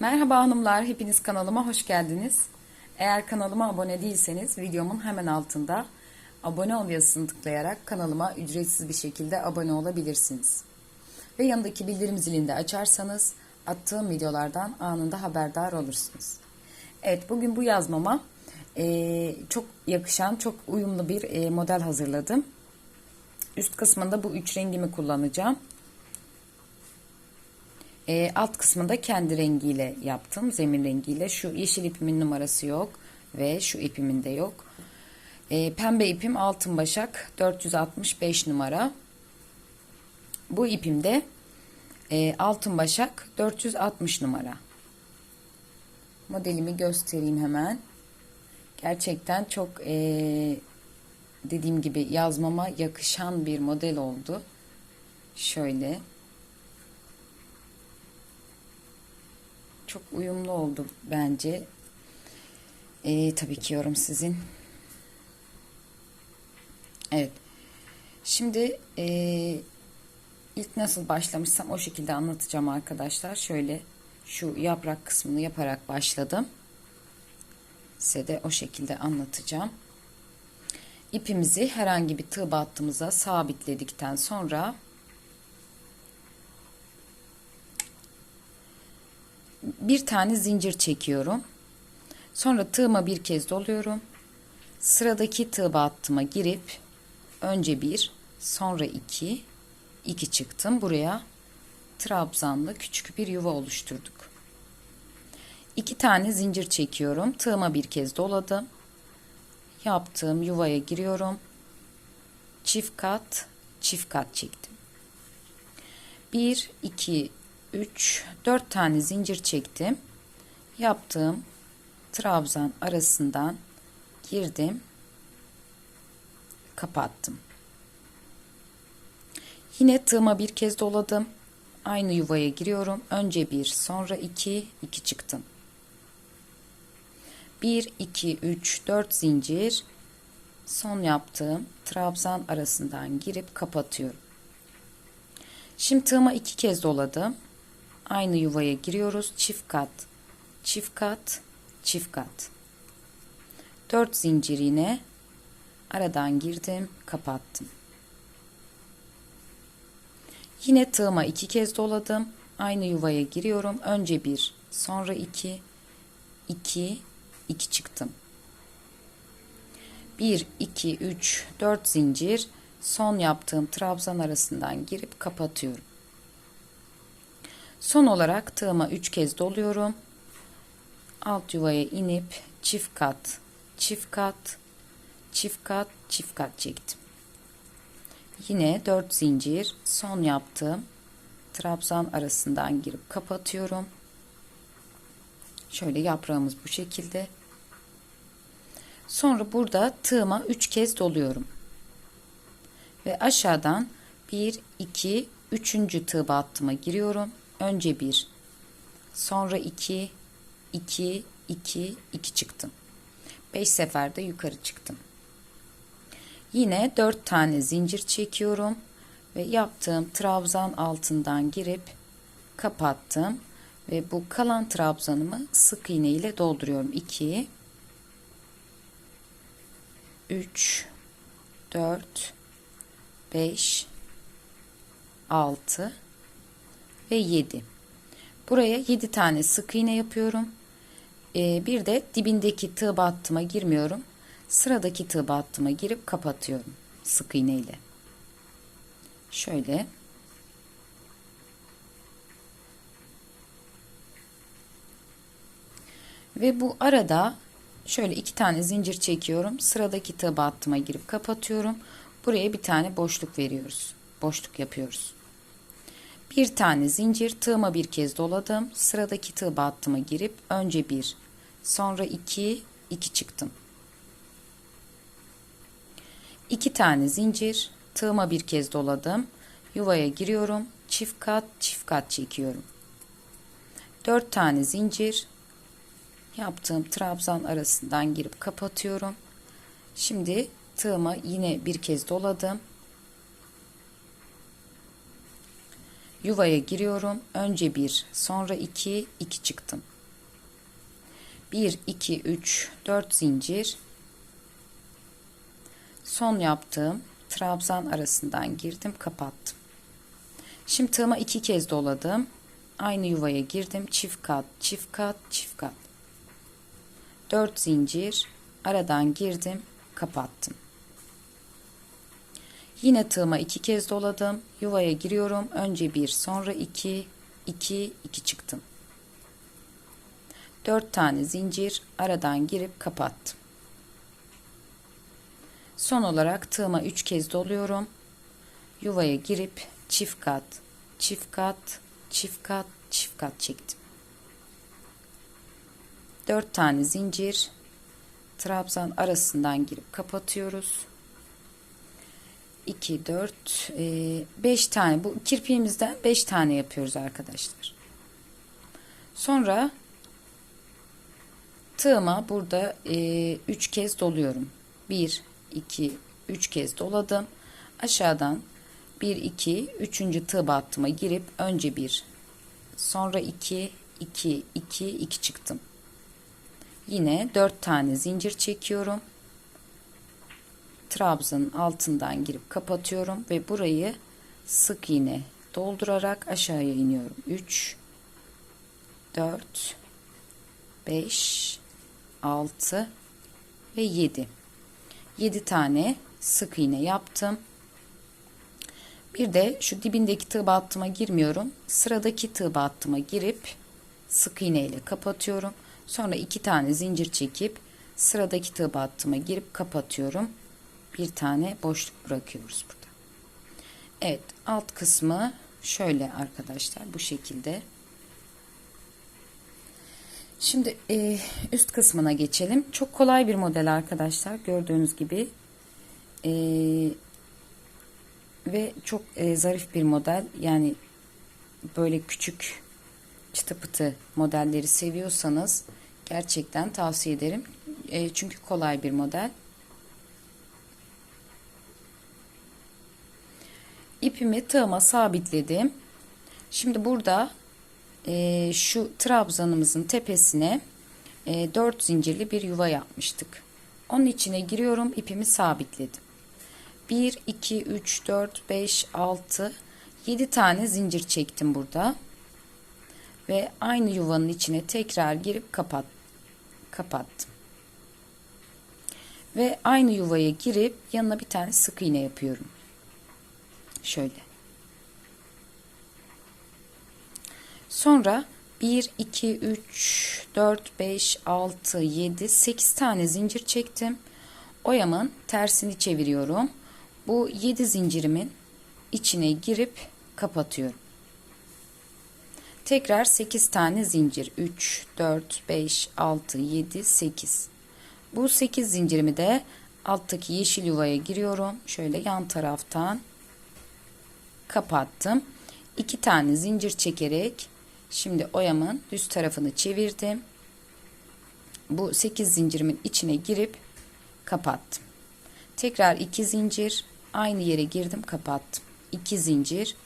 Merhaba hanımlar, hepiniz kanalıma hoş geldiniz. Eğer kanalıma abone değilseniz videomun hemen altında abone ol yazısını tıklayarak kanalıma ücretsiz bir şekilde abone olabilirsiniz. Ve yanındaki bildirim zilini de açarsanız attığım videolardan anında haberdar olursunuz. Evet bugün bu yazmama eee, çok yakışan, çok uyumlu bir eee, model hazırladım. Üst kısmında bu üç rengimi kullanacağım. E, alt kısmında kendi rengiyle yaptım. Zemin rengiyle. Şu yeşil ipimin numarası yok. Ve şu ipimin de yok. E, pembe ipim altın başak 465 numara. Bu ipim de e, altın başak 460 numara. Modelimi göstereyim hemen. Gerçekten çok e, dediğim gibi yazmama yakışan bir model oldu. Şöyle. Çok uyumlu oldu bence. Ee, tabii ki yorum sizin. Evet. Şimdi e, ilk nasıl başlamışsam o şekilde anlatacağım arkadaşlar. Şöyle şu yaprak kısmını yaparak başladım. Size de o şekilde anlatacağım. İpimizi herhangi bir tığ battığımıza sabitledikten sonra bir tane zincir çekiyorum. Sonra tığıma bir kez doluyorum. Sıradaki tığ battıma girip önce bir, sonra iki, iki çıktım. Buraya trabzanlı küçük bir yuva oluşturduk. İki tane zincir çekiyorum. Tığıma bir kez doladım. Yaptığım yuvaya giriyorum. Çift kat, çift kat çektim. 1 2 3 4 tane zincir çektim. Yaptığım trabzan arasından girdim. Kapattım. Yine tığıma bir kez doladım. Aynı yuvaya giriyorum. Önce bir, sonra iki, iki çıktım. 1 2 3 4 zincir son yaptığım trabzan arasından girip kapatıyorum. Şimdi tığıma iki kez doladım. Aynı yuvaya giriyoruz. Çift kat, çift kat, çift kat. 4 zincir yine aradan girdim, kapattım. Yine tığıma iki kez doladım. Aynı yuvaya giriyorum. Önce bir, sonra iki, iki, iki çıktım. 1 2 3 4 zincir son yaptığım trabzan arasından girip kapatıyorum. Son olarak tığıma 3 kez doluyorum. Alt yuvaya inip çift kat, çift kat, çift kat, çift kat çektim. Yine 4 zincir son yaptığım trabzan arasından girip kapatıyorum. Şöyle yaprağımız bu şekilde. Sonra burada tığıma 3 kez doluyorum. Ve aşağıdan 1 2 3. tığ battıma giriyorum. Önce 1, sonra 2, 2, 2, 2 çıktım. 5 seferde yukarı çıktım. Yine 4 tane zincir çekiyorum ve yaptığım trabzan altından girip kapattım ve bu kalan trabzanımı sık iğne ile dolduruyorum. 2 3 4 5 6 ve 7. Buraya 7 tane sık iğne yapıyorum. Ee, bir de dibindeki tığ battıma girmiyorum. Sıradaki tığ battıma girip kapatıyorum sık iğne ile. Şöyle. Ve bu arada şöyle iki tane zincir çekiyorum. Sıradaki tığ battıma girip kapatıyorum. Buraya bir tane boşluk veriyoruz. Boşluk yapıyoruz. Bir tane zincir tığıma bir kez doladım. Sıradaki tığ battıma girip önce bir, sonra iki, iki çıktım. İki tane zincir tığıma bir kez doladım. Yuvaya giriyorum. Çift kat, çift kat çekiyorum. Dört tane zincir yaptığım trabzan arasından girip kapatıyorum. Şimdi tığıma yine bir kez doladım. Yuvaya giriyorum. Önce bir, sonra iki, iki çıktım. 1, 2, 3, 4 zincir. Son yaptığım trabzan arasından girdim, kapattım. Şimdi tığıma iki kez doladım. Aynı yuvaya girdim. Çift kat, çift kat, çift kat. 4 zincir. Aradan girdim, kapattım. Yine tığıma iki kez doladım. Yuvaya giriyorum. Önce bir, sonra iki, iki, iki çıktım. 4 tane zincir aradan girip kapattım. Son olarak tığıma 3 kez doluyorum. Yuvaya girip çift kat, çift kat, çift kat, çift kat çektim. 4 tane zincir trabzan arasından girip kapatıyoruz. 2 4 5 tane bu kirpiğimizden 5 tane yapıyoruz arkadaşlar. Sonra tığıma burada 3 e, kez doluyorum. 1 2 3 kez doladım. Aşağıdan 1 2 3. tığ battıma girip önce 1 sonra 2 2 2 2 çıktım. Yine 4 tane zincir çekiyorum. Trabzanın altından girip kapatıyorum ve burayı sık iğne doldurarak aşağıya iniyorum. 3 4 5 6 ve 7 7 tane sık iğne yaptım. Bir de şu dibindeki tığ battıma girmiyorum. Sıradaki tığ battıma girip sık iğne ile kapatıyorum. Sonra iki tane zincir çekip sıradaki tığ battıma girip kapatıyorum. Bir tane boşluk bırakıyoruz burada. Evet alt kısmı şöyle arkadaşlar bu şekilde. Şimdi e, üst kısmına geçelim. Çok kolay bir model arkadaşlar. Gördüğünüz gibi. E, ve çok e, zarif bir model. Yani böyle küçük çıtı pıtı modelleri seviyorsanız gerçekten tavsiye ederim. E, çünkü kolay bir model. İpimi tığıma sabitledim. Şimdi burada e, şu trabzanımızın tepesine e, 4 zincirli bir yuva yapmıştık. Onun içine giriyorum ipimi sabitledim. 1, 2, 3, 4, 5, 6, 7 tane zincir çektim burada. Ve aynı yuvanın içine tekrar girip kapat, kapattım. Ve aynı yuvaya girip yanına bir tane sık iğne yapıyorum. Şöyle. Sonra 1, 2, 3, 4, 5, 6, 7, 8 tane zincir çektim. Oyamın tersini çeviriyorum. Bu 7 zincirimin içine girip kapatıyorum. Tekrar 8 tane zincir. 3, 4, 5, 6, 7, 8. Bu 8 zincirimi de alttaki yeşil yuvaya giriyorum. Şöyle yan taraftan kapattım. 2 tane zincir çekerek Şimdi oyamın düz tarafını çevirdim. Bu 8 zincirimin içine girip kapattım. Tekrar 2 zincir aynı yere girdim kapattım. 2 zincir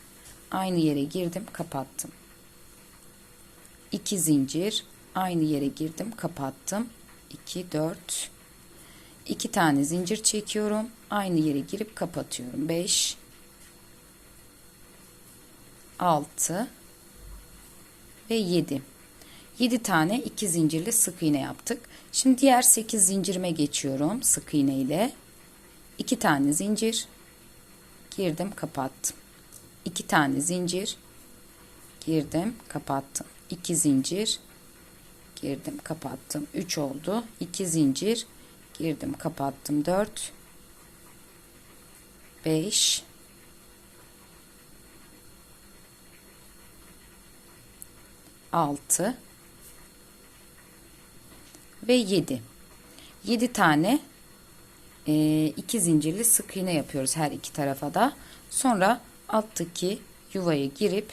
aynı yere girdim kapattım. 2 zincir aynı yere girdim kapattım. 2 4 2 tane zincir çekiyorum. Aynı yere girip kapatıyorum. 5 6 ve 7. 7 tane 2 zincirli sık iğne yaptık. Şimdi diğer 8 zincirime geçiyorum sık iğne ile. 2 tane zincir girdim kapattım. 2 tane zincir girdim kapattım. 2 zincir girdim kapattım. 3 oldu. 2 zincir girdim kapattım. 4 5 6 ve 7. 7 tane e, iki zincirli sık iğne yapıyoruz her iki tarafa da. Sonra alttaki yuvaya girip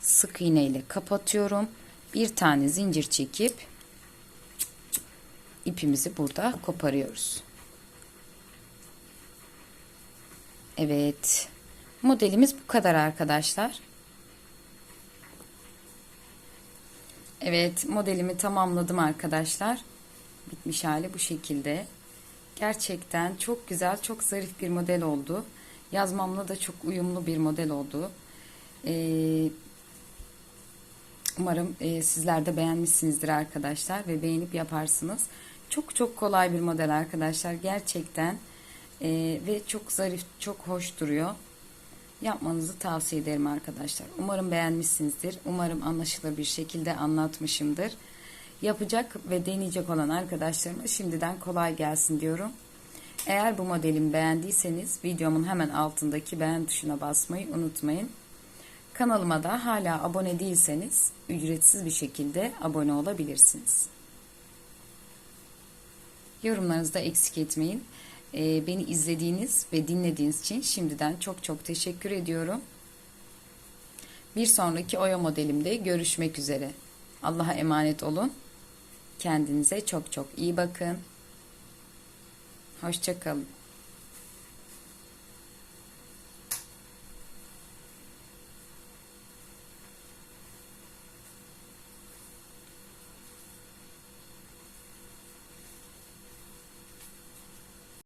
sık iğne ile kapatıyorum. Bir tane zincir çekip ipimizi burada koparıyoruz. Evet. Modelimiz bu kadar arkadaşlar. Evet modelimi tamamladım arkadaşlar. Bitmiş hali bu şekilde. Gerçekten çok güzel, çok zarif bir model oldu. Yazmamla da çok uyumlu bir model oldu. Ee, umarım e, sizler de beğenmişsinizdir arkadaşlar ve beğenip yaparsınız. Çok çok kolay bir model arkadaşlar. Gerçekten e, ve çok zarif, çok hoş duruyor. Yapmanızı tavsiye ederim arkadaşlar. Umarım beğenmişsinizdir. Umarım anlaşılır bir şekilde anlatmışımdır. Yapacak ve deneyecek olan arkadaşlarıma şimdiden kolay gelsin diyorum. Eğer bu modelimi beğendiyseniz videomun hemen altındaki beğen tuşuna basmayı unutmayın. Kanalıma da hala abone değilseniz ücretsiz bir şekilde abone olabilirsiniz. Yorumlarınızı da eksik etmeyin. Ee, beni izlediğiniz ve dinlediğiniz için şimdiden çok çok teşekkür ediyorum. Bir sonraki oya modelimde görüşmek üzere. Allah'a emanet olun. Kendinize çok çok iyi bakın. Hoşçakalın.